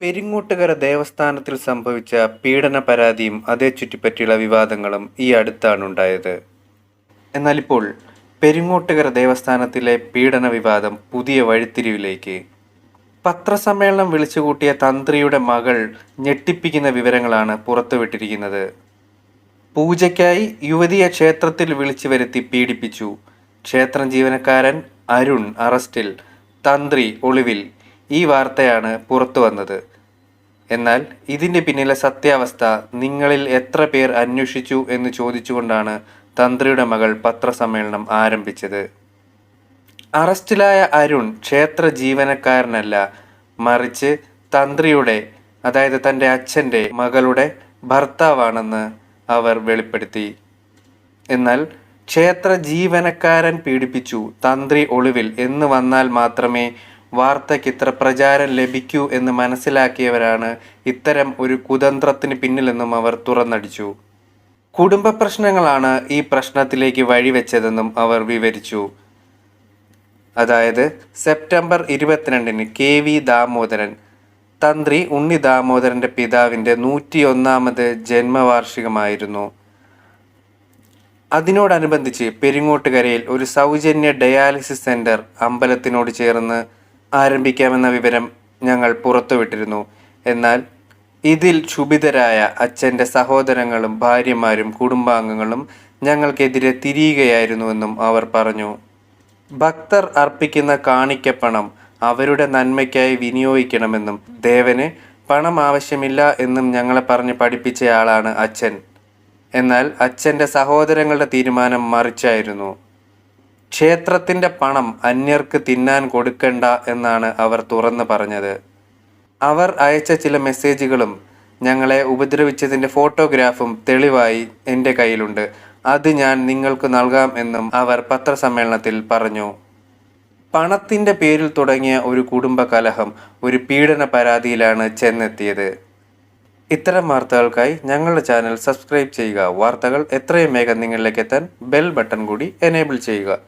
പെരിങ്ങോട്ടുകര ദേവസ്ഥാനത്തിൽ സംഭവിച്ച പീഡന പരാതിയും അതേ ചുറ്റിപ്പറ്റിയുള്ള വിവാദങ്ങളും ഈ അടുത്താണ് ഉണ്ടായത് എന്നാൽ ഇപ്പോൾ പെരിങ്ങോട്ടുകര ദേവസ്ഥാനത്തിലെ പീഡന വിവാദം പുതിയ വഴിത്തിരിവിലേക്ക്. പത്രസമ്മേളനം വിളിച്ചുകൂട്ടിയ തന്ത്രിയുടെ മകൾ ഞെട്ടിപ്പിക്കുന്ന വിവരങ്ങളാണ് പുറത്തുവിട്ടിരിക്കുന്നത്. പൂജയ്ക്കായി യുവതിയെ ക്ഷേത്രത്തിൽ വിളിച്ചു വരുത്തി പീഡിപ്പിച്ചു. ക്ഷേത്രം ജീവനക്കാരൻ അരുൺ അറസ്റ്റിൽ തന്ത്രി ഒളിവിൽ ഈ വാർത്തയാണ് പുറത്തു വന്നത്. എന്നാൽ ഇതിന്റെ പിന്നിലെ സത്യാവസ്ഥ നിങ്ങളിൽ എത്ര പേർ അന്വേഷിച്ചു എന്ന് ചോദിച്ചുകൊണ്ടാണ് തന്ത്രിയുടെ മകൾ പത്രസമ്മേളനം ആരംഭിച്ചത്. അറസ്റ്റിലായ അരുൺ ക്ഷേത്ര ജീവനക്കാരനല്ല മറിച്ച് തന്ത്രിയുടെ അതായത് തന്റെ അച്ഛന്റെ മകളുടെ ഭർത്താവാണെന്ന് അവർ വെളിപ്പെടുത്തി. എന്നാൽ ക്ഷേത്ര ജീവനക്കാരൻ പീഡിപ്പിച്ചു തന്ത്രി ഒളിവിൽ എന്ന് വന്നാൽ മാത്രമേ വാർത്തയ്ക്ക് ഇത്ര പ്രചാരം ലഭിക്കൂ എന്ന് മനസ്സിലാക്കിയവരാണ് ഇത്തരം ഒരു കുതന്ത്രത്തിന് പിന്നിലെന്നും അവർ തുറന്നടിച്ചു. കുടുംബ പ്രശ്നങ്ങളാണ് ഈ പ്രശ്നത്തിലേക്ക് വഴിവെച്ചതെന്നും അവർ വിവരിച്ചു. അതായത് സെപ്റ്റംബർ ഇരുപത്തിരണ്ടിന് കെ വി ദാമോദരൻ തന്ത്രി ഉണ്ണി ദാമോദരന്റെ പിതാവിന്റെ നൂറ്റിയൊന്നാമത് ജന്മവാർഷികമായിരുന്നു. അതിനോടനുബന്ധിച്ച് പെരിങ്ങോട്ടുകരയിൽ ഒരു സൗജന്യ ഡയാലിസിസ് സെന്റർ അമ്പലത്തിനോട് ചേർന്ന് ആരംഭിക്കാമെന്ന വിവരം ഞങ്ങൾ പുറത്തുവിട്ടിരുന്നു. എന്നാൽ ഇതിൽ ക്ഷുഭിതരായ അച്ഛന്റെ സഹോദരങ്ങളും ഭാര്യമാരും കുടുംബാംഗങ്ങളും ഞങ്ങൾക്കെതിരെ തിരിയുകയായിരുന്നുവെന്നും അവർ പറഞ്ഞു. ഭക്തർ അർപ്പിക്കുന്ന കാണിക്കപ്പണം അവരുടെ നന്മയ്ക്കായി വിനിയോഗിക്കണമെന്നും ദേവന് പണം ആവശ്യമില്ല എന്നും ഞങ്ങളെ പറഞ്ഞ് പഠിപ്പിച്ചയാളാണ് അച്ഛൻ. എന്നാൽ അച്ഛന്റെ സഹോദരങ്ങളുടെ തീരുമാനം മറിച്ചായിരുന്നു. ക്ഷേത്രത്തിന്റെ പണം അന്യർക്ക് തിന്നാൻ കൊടുക്കണ്ട എന്നാണ് അവർ തുറന്നു പറഞ്ഞത്. അവർ അയച്ച ചില മെസ്സേജുകളും ഞങ്ങളെ ഉപദ്രവിച്ചതിന്റെ ഫോട്ടോഗ്രാഫും തെളിവായി എന്റെ കയ്യിലുണ്ട്. അത് ഞാൻ നിങ്ങൾക്ക് നൽകാം എന്നും അവർ പത്രസമ്മേളനത്തിൽ പറഞ്ഞു. പണത്തിന്റെ പേരിൽ തുടങ്ങിയ ഒരു കുടുംബ കലഹം ഒരു പീഡന പരാതിയിലാണ് ചെന്നെത്തിയത്. ഇത്തരം വാർത്തകൾക്കായി ഞങ്ങളുടെ ചാനൽ സബ്സ്ക്രൈബ് ചെയ്യുക. വാർത്തകൾ എത്രയും വേഗം നിങ്ങളിലേക്ക് എത്താൻ ബെൽ ബട്ടൺ കൂടി എനേബിൾ ചെയ്യുക.